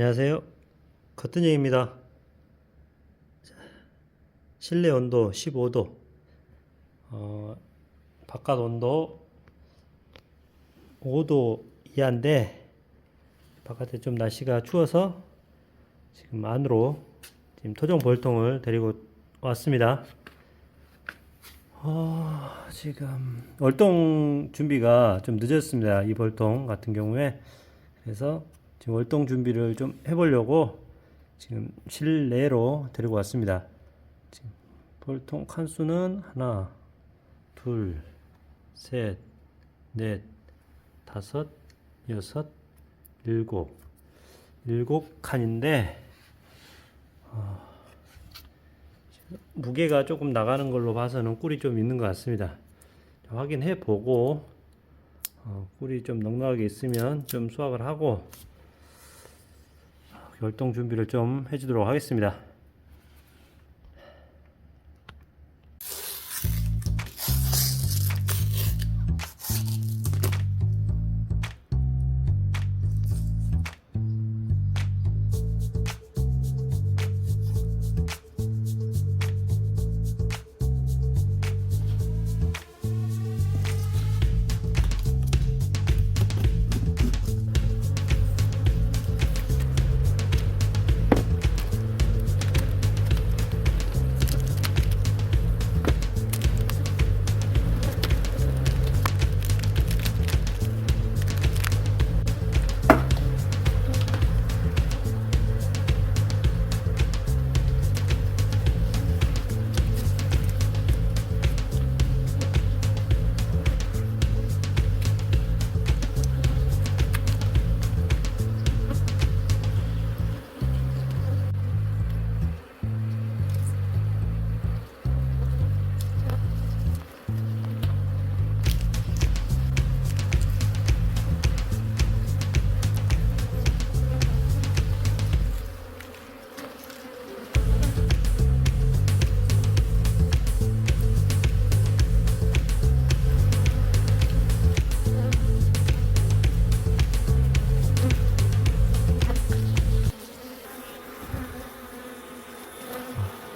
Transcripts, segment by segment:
안녕하세요. 커튼형입니다. 실내 온도 15도, 어, 바깥 온도 5도 이하인데, 바깥에 좀 날씨가 추워서 지금 안으로 지금 토종 벌통을 데리고 왔습니다. 어, 지금 월동 준비가 좀 늦었습니다. 이 벌통 같은 경우에. 그래서 지금 월동 준비를 좀 해보려고 지금 실내로 데리고 왔습니다. 지금 벌통 칸수는 하나, 둘, 셋, 넷, 다섯, 여섯, 일곱, 일곱 칸인데 어, 무게가 조금 나가는 걸로 봐서는 꿀이 좀 있는 것 같습니다. 확인해 보고 어, 꿀이 좀 넉넉하게 있으면 좀 수확을 하고 결동 준비를 좀 해주도록 하겠습니다.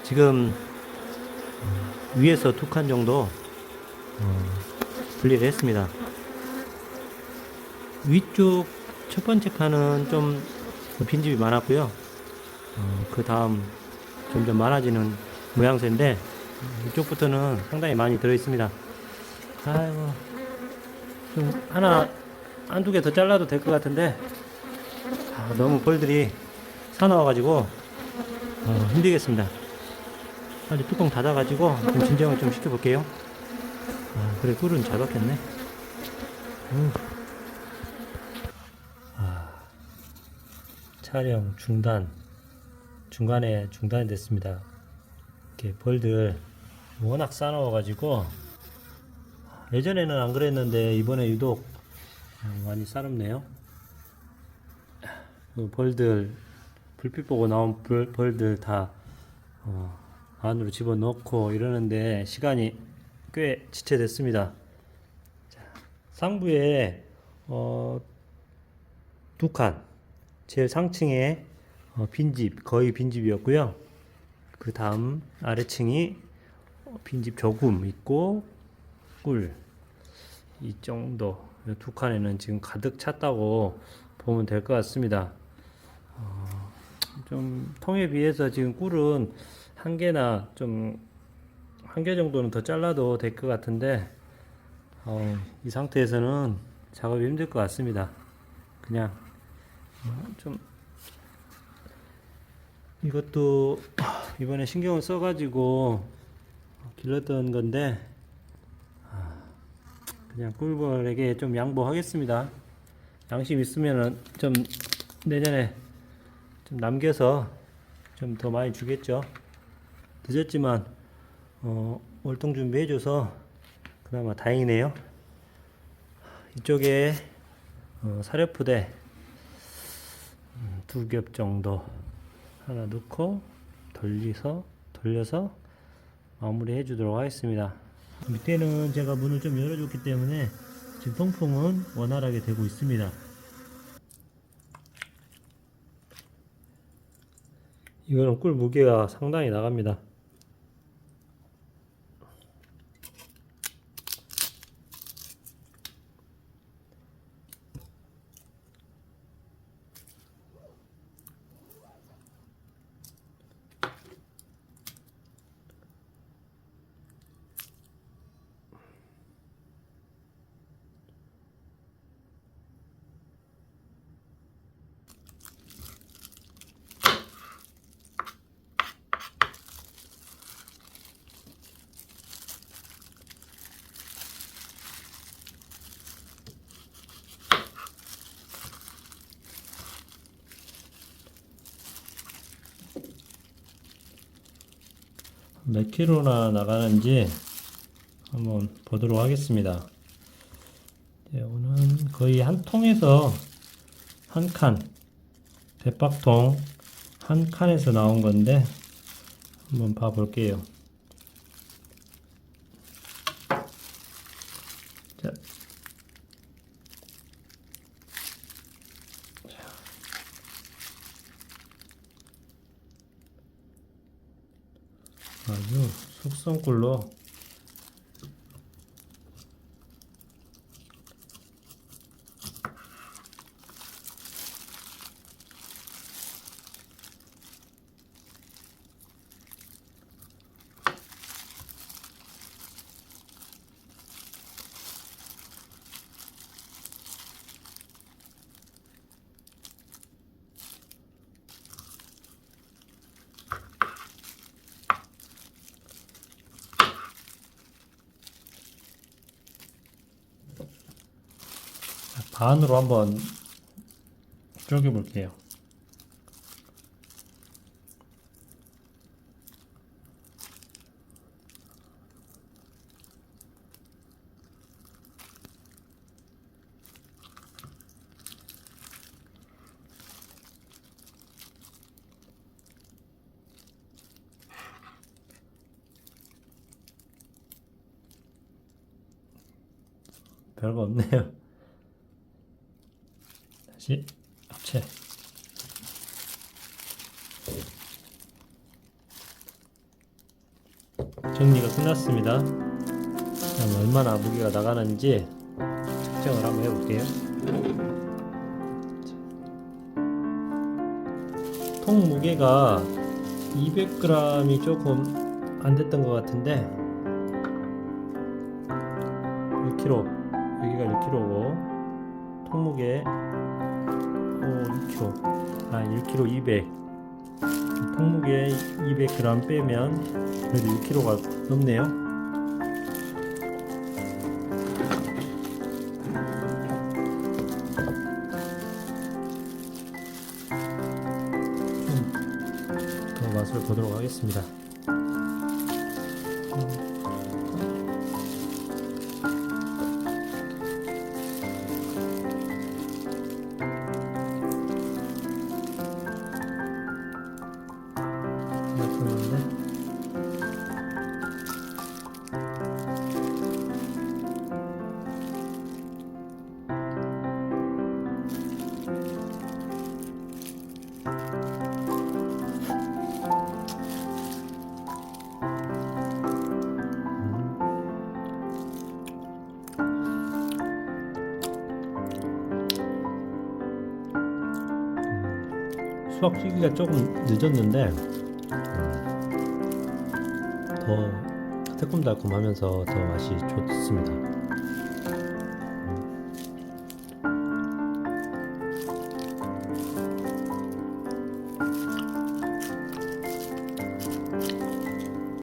지금 위에서 두 칸 정도 어, 분리를 했습니다. 위쪽 첫 번째 칸은 좀 빈집이 많았고요. 어, 그 다음 점점 많아지는 모양새인데 이쪽부터는 상당히 많이 들어 있습니다. 아이고 좀 하나 한두 개 더 잘라도 될 것 같은데 아, 너무 벌들이 사나워가지고 어, 힘들겠습니다. 빨리 뚜껑 닫아가지고 좀 진정을 좀 시켜볼게요. 아, 그래, 꿀은 잘 박혔네. 음. 아, 촬영 중단. 중간에 중단이 됐습니다. 이렇게 벌들 워낙 싸나워가지고 예전에는 안 그랬는데 이번에 유독 어, 많이 싸롭네요. 그 벌들 불빛 보고 나온 벌, 벌들 다 어, 안으로 집어넣고 이러는데 시간이 꽤 지체됐습니다. 자, 상부에 어, 두 칸, 제일 상층에 어, 빈집 거의 빈집이었고요. 그 다음 아래층이 어, 빈집 조금 있고 꿀 이 정도 이두 칸에는 지금 가득 찼다고 보면 될 것 같습니다. 어, 좀 통에 비해서 지금 꿀은 한 개나 좀 한 개 정도는 더 잘라도 될 것 같은데 어, 이 상태에서는 작업이 힘들 것 같습니다. 그냥 어, 좀 이것도 이번에 신경을 써가지고 길렀던 건데 아, 그냥 꿀벌에게 좀 양보하겠습니다. 양심 있으면은 좀 내년에 좀 남겨서 좀 더 많이 주겠죠. 늦었지만 어, 월동 준비해줘서 그나마 다행이네요. 이쪽에 어, 사료푸대 음, 두겹 정도 하나 넣고 돌려서 돌려서 마무리 해주도록 하겠습니다. 밑에는 제가 문을 좀 열어줬기 때문에 지금 통풍은 원활하게 되고 있습니다. 이거는 꿀 무게가 상당히 나갑니다. 몇 킬로나 나가는지 한번 보도록 하겠습니다. 이거는 거의 한 통에서 한 칸, 대박통 한 칸에서 나온 건데 한번 봐 볼게요. 자, 아주 숙성꿀로 반으로 한번 쪼개 볼게요. 별거 없네요. 다시 합체. 정리가 끝났습니다. 얼마나 무게가 나가는지 측정을 한번 해볼게요. 통 무게가 200g이 조금 안 됐던 것 같은데 1kg 여기가 1kg고 통무게 오 2kg 아 1kg 200 통무게 200g 빼면 그래도 1kg가 넘네요. 음, 더 맛을 보도록 하겠습니다 수확 시기가 조금 늦었는데 더 새콤달콤하면서 더 맛이 좋습니다.